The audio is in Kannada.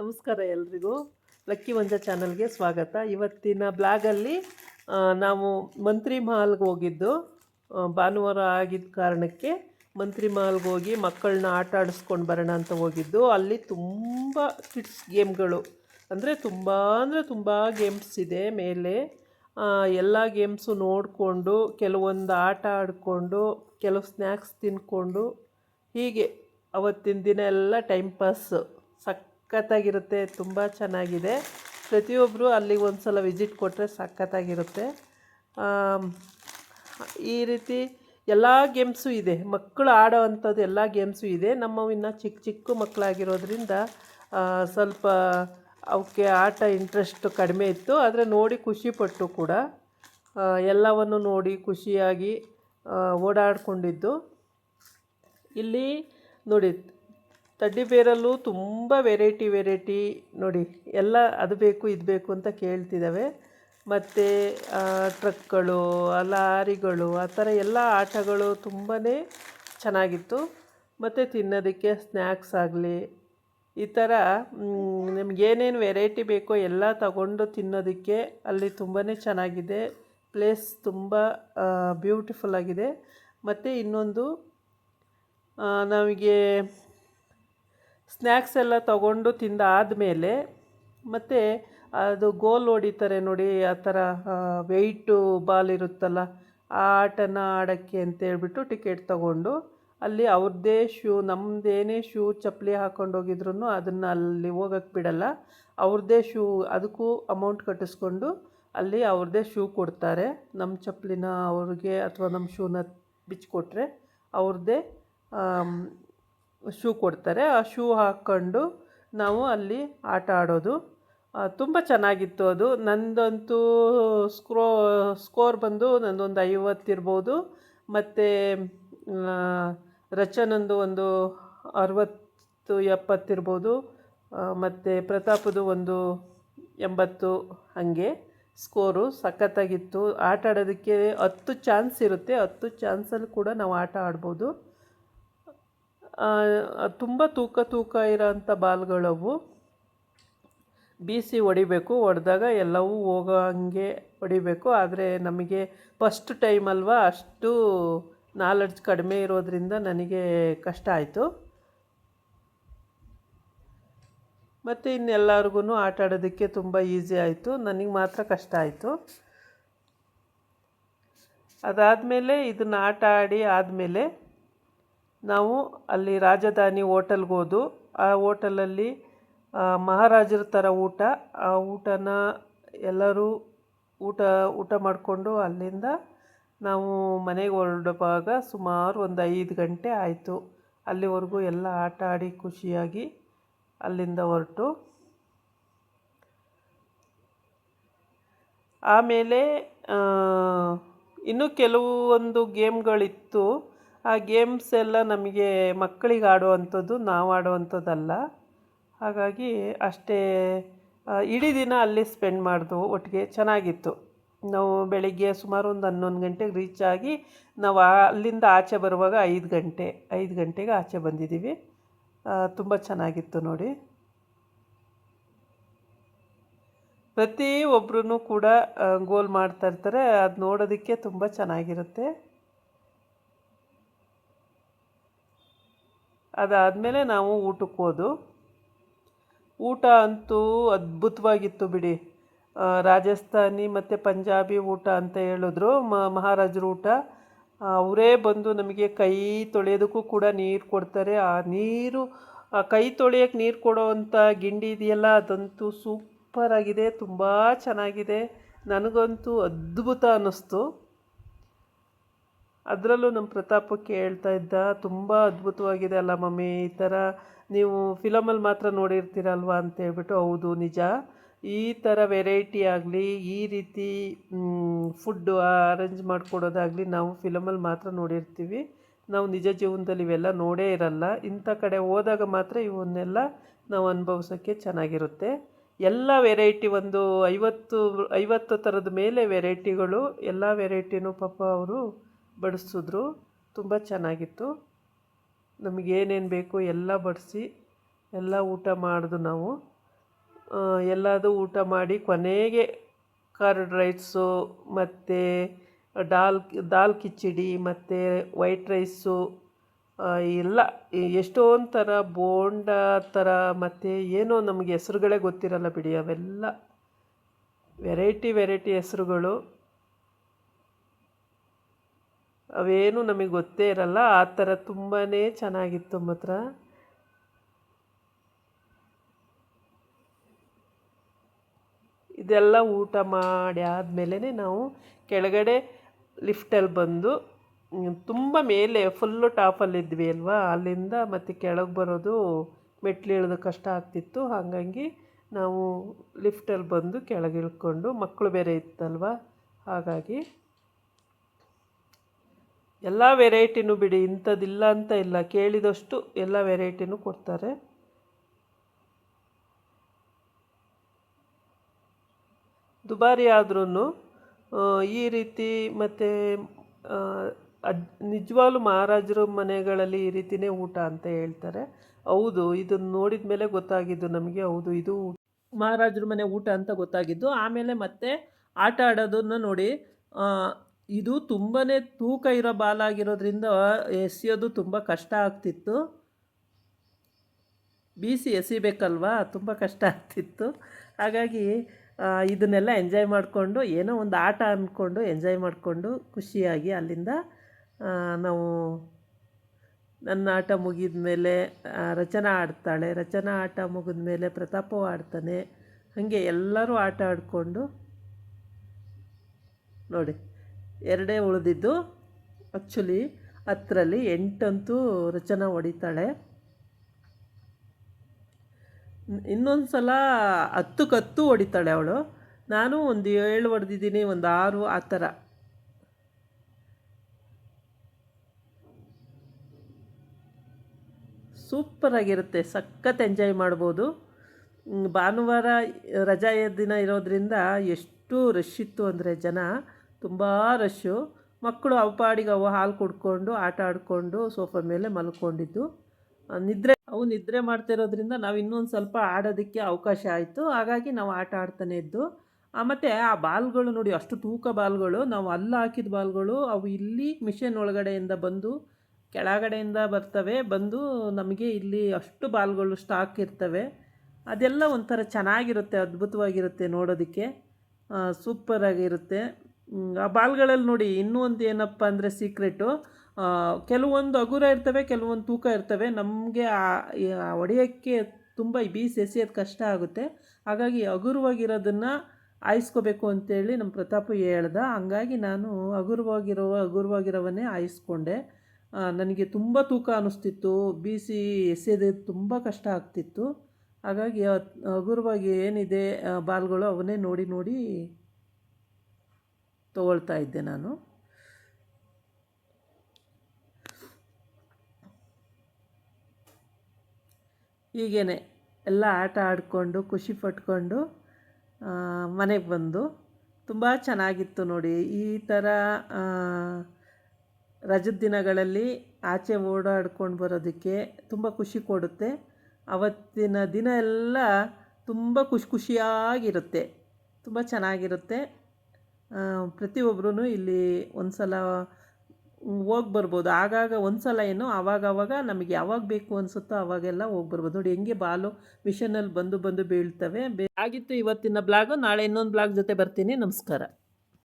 ನಮಸ್ಕಾರ ಎಲ್ರಿಗೂ. ಲಕ್ಕಿ ಮಂಜ ಚಾನಲ್ಗೆ ಸ್ವಾಗತ. ಇವತ್ತಿನ ಬ್ಲಾಗಲ್ಲಿ ನಾವು ಮಂತ್ರಿ ಮಹಲ್ಗೆ ಹೋಗಿದ್ದು. ಭಾನುವಾರ ಆಗಿದ್ದ ಕಾರಣಕ್ಕೆ ಮಂತ್ರಿ ಮಹಲ್ಗೆ ಹೋಗಿ ಮಕ್ಕಳನ್ನ ಆಟ ಆಡಿಸ್ಕೊಂಡು ಬರೋಣ ಅಂತ ಹೋಗಿದ್ದು. ಅಲ್ಲಿ ತುಂಬ ಕಿಡ್ಸ್ ಗೇಮ್ಗಳು. ಅಂದರೆ ತುಂಬ ಅಂದರೆ ತುಂಬ ಗೇಮ್ಸ್ ಇದೆ ಮೇಲೆ. ಎಲ್ಲ ಗೇಮ್ಸು ನೋಡಿಕೊಂಡು, ಕೆಲವೊಂದು ಆಟ ಆಡಿಕೊಂಡು, ಕೆಲವು ಸ್ನ್ಯಾಕ್ಸ್ ತಿಂದ್ಕೊಂಡು ಹೀಗೆ ಅವತ್ತಿನ ದಿನ ಎಲ್ಲ ಟೈಮ್ ಪಾಸ್. ಸಖತ್ತಾಗಿರುತ್ತೆ, ತುಂಬ ಚೆನ್ನಾಗಿದೆ. ಪ್ರತಿಯೊಬ್ಬರು ಅಲ್ಲಿಗೆ ಒಂದು ಸಲ ವಿಸಿಟ್ ಕೊಟ್ಟರೆ ಸಖತ್ತಾಗಿರುತ್ತೆ. ಈ ರೀತಿ ಎಲ್ಲ ಗೇಮ್ಸು ಇದೆ. ಮಕ್ಕಳು ಆಡೋ ಅಂಥದ್ದು ಎಲ್ಲ ಗೇಮ್ಸು ಇದೆ. ನಮ್ಮ ಇನ್ನು ಚಿಕ್ಕ ಚಿಕ್ಕ ಮಕ್ಕಳಾಗಿರೋದ್ರಿಂದ ಸ್ವಲ್ಪ ಅವಕ್ಕೆ ಆಟ ಇಂಟ್ರೆಸ್ಟ್ ಕಡಿಮೆ ಇತ್ತು. ಆದರೆ ನೋಡಿ ಖುಷಿಪಟ್ಟು ಕೂಡ ಎಲ್ಲವನ್ನು ನೋಡಿ ಖುಷಿಯಾಗಿ ಓಡಾಡಿಕೊಂಡಿದ್ದು. ಇಲ್ಲಿ ನೋಡಿ ತಡ್ಡಿ ಬೇರಲ್ಲೂ ತುಂಬ ವೆರೈಟಿ ವೆರೈಟಿ ನೋಡಿ ಎಲ್ಲ ಅದು ಬೇಕು ಇದು ಬೇಕು ಅಂತ ಕೇಳ್ತಿದ್ದಾವೆ. ಮತ್ತು ಟ್ರಕ್ಗಳು ಲಾರಿಗಳು, ಆ ಥರ ಎಲ್ಲ ಆಟಗಳು ತುಂಬಾ ಚೆನ್ನಾಗಿತ್ತು. ಮತ್ತು ತಿನ್ನೋದಕ್ಕೆ ಸ್ನ್ಯಾಕ್ಸ್ ಆಗಲಿ, ಈ ಥರ ನಿಮಗೇನೇನು ವೆರೈಟಿ ಬೇಕೋ ಎಲ್ಲ ತಗೊಂಡು ತಿನ್ನೋದಕ್ಕೆ ಅಲ್ಲಿ ತುಂಬಾ ಚೆನ್ನಾಗಿದೆ. ಪ್ಲೇಸ್ ತುಂಬ ಬ್ಯೂಟಿಫುಲ್ ಆಗಿದೆ. ಮತ್ತು ಇನ್ನೊಂದು ನಮಗೆ ಸ್ನ್ಯಾಕ್ಸ್ ಎಲ್ಲ ತಗೊಂಡು ತಿಂದಾದಮೇಲೆ ಮತ್ತು ಅದು ಗೋಲ್ ಹೊಡಿತಾರೆ ನೋಡಿ, ಆ ಥರ ವೆಯ್ಟು ಬಾಲ್ ಇರುತ್ತಲ್ಲ, ಆ ಆಟನ ಆಡೋಕ್ಕೆ ಅಂತೇಳ್ಬಿಟ್ಟು ಟಿಕೆಟ್ ತಗೊಂಡು ಅಲ್ಲಿ ಅವ್ರದ್ದೇ ಶೂ ನಮ್ಮದೇನೇ ಶೂ ಚಪ್ಪಲಿ ಹಾಕ್ಕೊಂಡು ಹೋಗಿದ್ರು ಅದನ್ನು ಅಲ್ಲಿ ಹೋಗಕ್ಕೆ ಬಿಡಲ್ಲ. ಅವ್ರದ್ದೇ ಶೂ ಅದಕ್ಕೂ ಅಮೌಂಟ್ ಕಟ್ಟಿಸ್ಕೊಂಡು ಅಲ್ಲಿ ಅವ್ರದ್ದೇ ಶೂ ಕೊಡ್ತಾರೆ. ನಮ್ಮ ಚಪ್ಪಲಿನ ಅವ್ರಿಗೆ ಅಥವಾ ನಮ್ಮ ಶೂನ ಬಿಚ್ಚಿಕೊಟ್ರೆ ಅವ್ರದ್ದೇ ಶೂ ಕೊಡ್ತಾರೆ. ಆ ಶೂ ಹಾಕ್ಕೊಂಡು ನಾವು ಅಲ್ಲಿ ಆಟ ಆಡೋದು. ತುಂಬ ಚೆನ್ನಾಗಿತ್ತು ಅದು. ನಂದಂತೂ ಸ್ಕ್ರೋ, ಸ್ಕೋರ್ ಬಂದು ನಂದೊಂದು ಐವತ್ತಿರ್ಬೋದು ಮತ್ತು ರಚನಂದು ಒಂದು ಅರವತ್ತು ಎಪ್ಪತ್ತಿರ್ಬೋದು ಮತ್ತು ಪ್ರತಾಪದು ಒಂದು ಎಂಬತ್ತು ಹಾಗೆ ಸ್ಕೋರು ಸಖತ್ತಾಗಿತ್ತು. ಆಟ ಆಡೋದಕ್ಕೆ ಹತ್ತು ಚಾನ್ಸ್ ಇರುತ್ತೆ. ಹತ್ತು ಚಾನ್ಸಲ್ಲಿ ಕೂಡ ನಾವು ಆಟ ಆಡ್ಬೋದು. ತುಂಬ ತೂಕ ತೂಕ ಇರೋಂಥ ಬಾಲ್ಗಳವು ಬೀಸಿ ಹೊಡಿಬೇಕು, ಹೊಡೆದಾಗ ಎಲ್ಲವೂ ಹೋಗೋ ಹಂಗೆ ಹೊಡಿಬೇಕು. ಆದರೆ ನಮಗೆ ಫಸ್ಟ್ ಟೈಮ್ ಅಲ್ವಾ, ಅಷ್ಟು ನಾಲೆಡ್ಜ್ ಕಡಿಮೆ ಇರೋದರಿಂದ ನನಗೆ ಕಷ್ಟ ಆಯಿತು. ಮತ್ತು ಇನ್ನೆಲ್ಲರಿಗೂ ಆಟ ಆಡೋದಕ್ಕೆ ತುಂಬ ಈಸಿ ಆಯಿತು. ನನಗೆ ಮಾತ್ರ ಕಷ್ಟ ಆಯಿತು. ಅದಾದಮೇಲೆ ಇದನ್ನು ಆಟ ಆಡಿ ಆದಮೇಲೆ ನಾವು ಅಲ್ಲಿ ರಾಜಧಾನಿ ಓಟೆಲ್ಗೆ ಹೋದು, ಆ ಓಟಲಲ್ಲಿ ಮಹಾರಾಜರ ಥರ ಊಟ, ಆ ಊಟನ ಎಲ್ಲರೂ ಊಟ ಊಟ ಮಾಡಿಕೊಂಡು ಅಲ್ಲಿಂದ ನಾವು ಮನೆಗೆ ಹೊರಡುವಾಗ ಸುಮಾರು ಒಂದು ಐದು ಗಂಟೆ ಆಯಿತು. ಅಲ್ಲಿವರೆಗೂ ಎಲ್ಲ ಆಟ ಆಡಿ ಖುಷಿಯಾಗಿ ಅಲ್ಲಿಂದ ಹೊರಟು. ಆಮೇಲೆ ಇನ್ನೂ ಕೆಲವೊಂದು ಗೇಮ್ಗಳಿತ್ತು. ಆ ಗೇಮ್ಸ್ ಎಲ್ಲ ನಮಗೆ ಮಕ್ಕಳಿಗೆ ಆಡುವಂಥದ್ದು, ನಾವು ಆಡುವಂಥದ್ದಲ್ಲ. ಹಾಗಾಗಿ ಅಷ್ಟೇ ಇಡೀ ದಿನ ಅಲ್ಲಿ ಸ್ಪೆಂಡ್ ಮಾಡಿದ್ವು ಒಟ್ಟಿಗೆ ಚೆನ್ನಾಗಿತ್ತು. ನಾವು ಬೆಳಿಗ್ಗೆ ಸುಮಾರು ಒಂದು ಹನ್ನೊಂದು ಗಂಟೆಗೆ ರೀಚ್ ಆಗಿ ನಾವು ಅಲ್ಲಿಂದ ಆಚೆ ಬರುವಾಗ ಐದು ಗಂಟೆ, ಐದು ಗಂಟೆಗೆ ಆಚೆ ಬಂದಿದ್ದೀವಿ. ತುಂಬ ಚೆನ್ನಾಗಿತ್ತು ನೋಡಿ. ಪ್ರತಿ ಒಬ್ಬರೂ ಕೂಡ ಗೋಲ್ ಮಾಡ್ತಾ ಇರ್ತಾರೆ. ಅದು ನೋಡೋದಕ್ಕೆ ತುಂಬ ಚೆನ್ನಾಗಿರುತ್ತೆ. ಅದಾದಮೇಲೆ ನಾವು ಊಟಕ್ಕೆ ಹೋದು. ಊಟ ಅಂತೂ ಅದ್ಭುತವಾಗಿತ್ತು ಬಿಡಿ. ರಾಜಸ್ಥಾನಿ ಮತ್ತು ಪಂಜಾಬಿ ಊಟ ಅಂತ ಹೇಳಿದ್ರು. ಮಹಾರಾಜರ ಊಟ. ಅವರೇ ಬಂದು ನಮಗೆ ಕೈ ತೊಳೆಯೋದಕ್ಕೂ ಕೂಡ ನೀರು ಕೊಡ್ತಾರೆ. ಆ ನೀರು, ಆ ಕೈ ತೊಳೆಯೋಕ್ಕೆ ನೀರು ಕೊಡೋವಂಥ ಗಿಂಡಿ ಇದೆಯಲ್ಲ, ಅದಂತೂ ಸೂಪರಾಗಿದೆ, ತುಂಬ ಚೆನ್ನಾಗಿದೆ. ನನಗಂತೂ ಅದ್ಭುತ ಅನ್ನಿಸ್ತು. ಅದರಲ್ಲೂ ನಮ್ಮ ಪ್ರತಾಪಕ್ಕೆ ಹೇಳ್ತಾ ಇದ್ದ, ತುಂಬ ಅದ್ಭುತವಾಗಿದೆ ಅಲ್ಲ ಮಮ್ಮಿ, ಈ ಥರ ನೀವು ಫಿಲಮಲ್ಲಿ ಮಾತ್ರ ನೋಡಿರ್ತೀರಲ್ವಾ ಅಂತ ಹೇಳ್ಬಿಟ್ಟು, ಹೌದು ನಿಜ. ಈ ಥರ ವೆರೈಟಿ ಆಗಲಿ, ಈ ರೀತಿ ಫುಡ್ಡು ಅರೇಂಜ್ ಮಾಡಿಕೊಡೋದಾಗಲಿ ನಾವು ಫಿಲಮಲ್ಲಿ ಮಾತ್ರ ನೋಡಿರ್ತೀವಿ. ನಾವು ನಿಜ ಜೀವನದಲ್ಲಿ ಇವೆಲ್ಲ ನೋಡೇ ಇರಲ್ಲ. ಇಂಥ ಕಡೆ ಹೋದಾಗ ಮಾತ್ರ ಇವನ್ನೆಲ್ಲ ನಾವು ಅನುಭವಿಸೋಕ್ಕೆ ಚೆನ್ನಾಗಿರುತ್ತೆ. ಎಲ್ಲ ವೆರೈಟಿ ಒಂದು ಐವತ್ತು ಐವತ್ತು ಥರದ ಮೇಲೆ ವೆರೈಟಿಗಳು ಎಲ್ಲ ವೆರೈಟಿನೂ ಪಾಪ ಅವರು ಬಡಿಸಿದ್ರು. ತುಂಬ ಚೆನ್ನಾಗಿತ್ತು. ನಮಗೇನೇನು ಬೇಕು ಎಲ್ಲ ಬಡಿಸಿ, ಎಲ್ಲ ಊಟ ಮಾಡಿದು ನಾವು. ಎಲ್ಲದೂ ಊಟ ಮಾಡಿ ಕೊನೆಗೆ ಕರ್ಡ್ ರೈಸು ಮತ್ತು ದಾಲ್ ದಾಲ್ ಕಿಚಡಿ ಮತ್ತು ವೈಟ್ ರೈಸು ಎಲ್ಲ ಎಷ್ಟೊಂದು ಥರ ಬೋಂಡ ಥರ ಮತ್ತು ಏನೋ ನಮಗೆ ಹೆಸ್ರುಗಳೇ ಗೊತ್ತಿರಲ್ಲ ಬಿಡಿ, ಅವೆಲ್ಲ. ವೆರೈಟಿ ವೆರೈಟಿ ಹೆಸ್ರುಗಳು. ಅವೇನು ನಮಗೆ ಗೊತ್ತೇ ಇರಲ್ಲ, ಆ ಥರ ತುಂಬಾ ಚೆನ್ನಾಗಿತ್ತು ಮಾತ್ರ. ಇದೆಲ್ಲ ಊಟ ಮಾಡಿ ಆದಮೇಲೆ ನಾವು ಕೆಳಗಡೆ ಲಿಫ್ಟಲ್ಲಿ ಬಂದು ತುಂಬ ಮೇಲೆ ಫುಲ್ಲು ಟಾಪಲ್ಲಿದ್ವಿ ಅಲ್ವಾ? ಅಲ್ಲಿಂದ ಮತ್ತು ಕೆಳಗೆ ಬರೋದು ಮೆಟ್ಲು ಇಳಿದು ಕಷ್ಟ ಆಗ್ತಿತ್ತು. ಹಾಗಾಗಿ ನಾವು ಲಿಫ್ಟಲ್ಲಿ ಬಂದು ಕೆಳಗೆ ಇಳ್ಕೊಂಡು, ಮಕ್ಕಳು ಬೇರೆ ಇತ್ತಲ್ವ? ಹಾಗಾಗಿ ಎಲ್ಲ ವೆರೈಟಿನೂ ಬಿಡಿ, ಇಂಥದ್ದಿಲ್ಲ ಅಂತ ಇಲ್ಲ. ಕೇಳಿದಷ್ಟು ಎಲ್ಲ ವೆರೈಟಿನೂ ಕೊಡ್ತಾರೆ. ದುಬಾರಿ ಆದ್ರೂ ಈ ರೀತಿ ಮತ್ತು ಅದ್ ನಿಜವಾಗ್ಲೂ ಮಹಾರಾಜರ ಮನೆಗಳಲ್ಲಿ ಈ ರೀತಿಯೇ ಊಟ ಅಂತ ಹೇಳ್ತಾರೆ. ಹೌದು ಇದನ್ನು ನೋಡಿದ ಮೇಲೆ ಗೊತ್ತಾಗಿದ್ದು ನಮಗೆ. ಹೌದು, ಇದು ಮಹಾರಾಜರ ಮನೆ ಊಟ ಅಂತ ಗೊತ್ತಾಗಿದ್ದು. ಆಮೇಲೆ ಮತ್ತೆ ಆಟ ಆಡೋದನ್ನು ನೋಡಿ ಇದು ತುಂಬಾ ತೂಕ ಇರೋ ಬಾಲಾಗಿರೋದ್ರಿಂದ ಎಸೆಯೋದು ತುಂಬ ಕಷ್ಟ ಆಗ್ತಿತ್ತು. ಬೀಸಿ ಎಸಿಬೇಕಲ್ವಾ? ತುಂಬ ಕಷ್ಟ ಆಗ್ತಿತ್ತು. ಹಾಗಾಗಿ ಇದನ್ನೆಲ್ಲ ಎಂಜಾಯ್ ಮಾಡಿಕೊಂಡು, ಏನೋ ಒಂದು ಆಟ ಅಂದ್ಕೊಂಡು ಎಂಜಾಯ್ ಮಾಡಿಕೊಂಡು, ಖುಷಿಯಾಗಿ ಅಲ್ಲಿಂದ ನಾವು ನನ್ನ ಆಟ ಮುಗಿದ ಮೇಲೆ ರಚನಾ ಆಡ್ತಾಳೆ. ರಚನಾ ಆಟ ಮುಗಿದ ಮೇಲೆ ಪ್ರತಾಪು ಆಡ್ತಾನೆ. ಹಾಗೆ ಎಲ್ಲರೂ ಆಟ ಆಡಿಕೊಂಡು, ನೋಡಿ. ಎರಡೇ ಉಳಿದಿದ್ದು ಆ್ಯಕ್ಚುಲಿ ಹತ್ತರಲ್ಲಿ ಎಂಟಂತೂ ರಚನಾ ಹೊಡಿತಾಳೆ. ಇನ್ನೊಂದು ಸಲ ಹತ್ತಕ್ಕೆ ಹತ್ತು ಹೊಡಿತಾಳೆ ಅವಳು. ನಾನು ಒಂದು ಏಳು ಹೊಡೆದಿದ್ದೀನಿ, ಒಂದು ಆರು ಆ ಥರ. ಸೂಪರಾಗಿರುತ್ತೆ ಸಖತ್ ಎಂಜಾಯ್ ಮಾಡ್ಬೋದು. ಭಾನುವಾರ ರಜಾ ದಿನ ಇರೋದ್ರಿಂದ ಎಷ್ಟು ರಶ್ ಇತ್ತು ಅಂದರೆ ಜನ ತುಂಬ ರಶ್ಶು ಮಕ್ಕಳು ಅವು ಪಾಡಿಗೆ ಅವು ಹಾಲು ಕುಡ್ಕೊಂಡು, ಆಟ ಆಡಿಕೊಂಡು ಸೋಫಾ ಮೇಲೆ ಮಲ್ಕೊಂಡಿದ್ದು. ನಿದ್ರೆ, ಅವು ನಿದ್ರೆ ಮಾಡ್ತಿರೋದ್ರಿಂದ ನಾವು ಇನ್ನೊಂದು ಸ್ವಲ್ಪ ಆಡೋದಕ್ಕೆ ಅವಕಾಶ ಆಯಿತು. ಹಾಗಾಗಿ ನಾವು ಆಟ ಆಡ್ತಾನೆ ಇದ್ದು. ಮತ್ತು ಆ ಬಾಲ್ಗಳು ನೋಡಿ, ಅಷ್ಟು ತೂಕ ಬಾಲ್ಗಳು, ನಾವು ಅಲ್ಲಿ ಹಾಕಿದ ಬಾಲ್ಗಳು, ಅವು ಇಲ್ಲಿ ಮಿಷನ್ ಒಳಗಡೆಯಿಂದ ಬಂದು, ಕೆಳಗಡೆಯಿಂದ ಬರ್ತವೆ. ಬಂದು ನಮಗೆ ಇಲ್ಲಿ ಅಷ್ಟು ಬಾಲ್ಗಳು ಸ್ಟಾಕ್ ಇರ್ತವೆ. ಅದೆಲ್ಲ ಒಂಥರ ಚೆನ್ನಾಗಿರುತ್ತೆ, ಅದ್ಭುತವಾಗಿರುತ್ತೆ ನೋಡೋದಕ್ಕೆ. ಸೂಪರಾಗಿರುತ್ತೆ ಆ ಬಾಲ್ಗಳಲ್ಲಿ ನೋಡಿ, ಇನ್ನೂ ಒಂದು ಏನಪ್ಪ ಅಂದರೆ ಸೀಕ್ರೆಟು ಕೆಲವೊಂದು ಹಗುರ ಇರ್ತವೆ, ಕೆಲವೊಂದು ತೂಕ ಇರ್ತವೆ. ನಮಗೆ ಒಡೆಯೋಕ್ಕೆ ತುಂಬ ಬೀಸಿ ಎಸೆಯೋದು ಕಷ್ಟ ಆಗುತ್ತೆ. ಹಾಗಾಗಿ ಹಗುರವಾಗಿರೋದನ್ನು ಆಯಿಸ್ಕೋಬೇಕು ಅಂತೇಳಿ ನಮ್ಮ ಪ್ರತಾಪ ಹೇಳ್ದ. ಹಂಗಾಗಿ ನಾನು ಹಗುರವಾಗಿರೋ ಹಗುರವಾಗಿರೋವನ್ನೇ ಆಯಿಸ್ಕೊಂಡೆ. ನನಗೆ ತುಂಬ ತೂಕ ಅನ್ನಿಸ್ತಿತ್ತು ಬೀಸಿ ಎಸೆಯೋದು ತುಂಬ ಕಷ್ಟ ಆಗ್ತಿತ್ತು. ಹಾಗಾಗಿ ಹಗುರವಾಗಿ ಏನಿದೆ ಬಾಲ್ಗಳು ಅವನ್ನೇ ನೋಡಿ ನೋಡಿ ತೊಗೊಳ್ತಾ ಇದ್ದೆ ನಾನು. ಹೀಗೇ ಎಲ್ಲ ಆಟ ಆಡಿಕೊಂಡು, ಖುಷಿ ಪಟ್ಕೊಂಡು ಮನೆಗೆ ಬಂದು ತುಂಬ ಚೆನ್ನಾಗಿತ್ತು ನೋಡಿ. ಈ ಥರ ರಜದ ದಿನಗಳಲ್ಲಿ ಆಚೆ ಓಡಾಡ್ಕೊಂಡು ಬರೋದಕ್ಕೆ ತುಂಬ ಖುಷಿ ಕೊಡುತ್ತೆ. ಅವತ್ತಿನ ದಿನ ಎಲ್ಲ ತುಂಬ ಖುಷಿ ಖುಷಿಯಾಗಿರುತ್ತೆ. ತುಂಬ ಚೆನ್ನಾಗಿರುತ್ತೆ. ಪ್ರತಿಯೊಬ್ಬರೂ ಇಲ್ಲಿ ಒಂದು ಸಲ ಹೋಗಿ ಬರ್ಬೋದು. ಆಗಾಗ ಒಂದು ಸಲ ಏನು ಆವಾಗವಾಗ ನಮಗೆ ಯಾವಾಗ ಬೇಕು ಅನಿಸುತ್ತೋ ಅವಾಗೆಲ್ಲ ಹೋಗಿ ಬರ್ಬೋದು. ನೋಡಿ, ಹೆಂಗೆ ಬಾಲು ಮಿಷನಲ್ಲಿ ಬಂದು ಬಂದು ಬೀಳ್ತವೆ. ಆಗಿತ್ತು ಇವತ್ತಿನ ಬ್ಲಾಗು. ನಾಳೆ ಇನ್ನೊಂದು ಬ್ಲಾಗ್ ಜೊತೆ ಬರ್ತೀನಿ. ನಮಸ್ಕಾರ.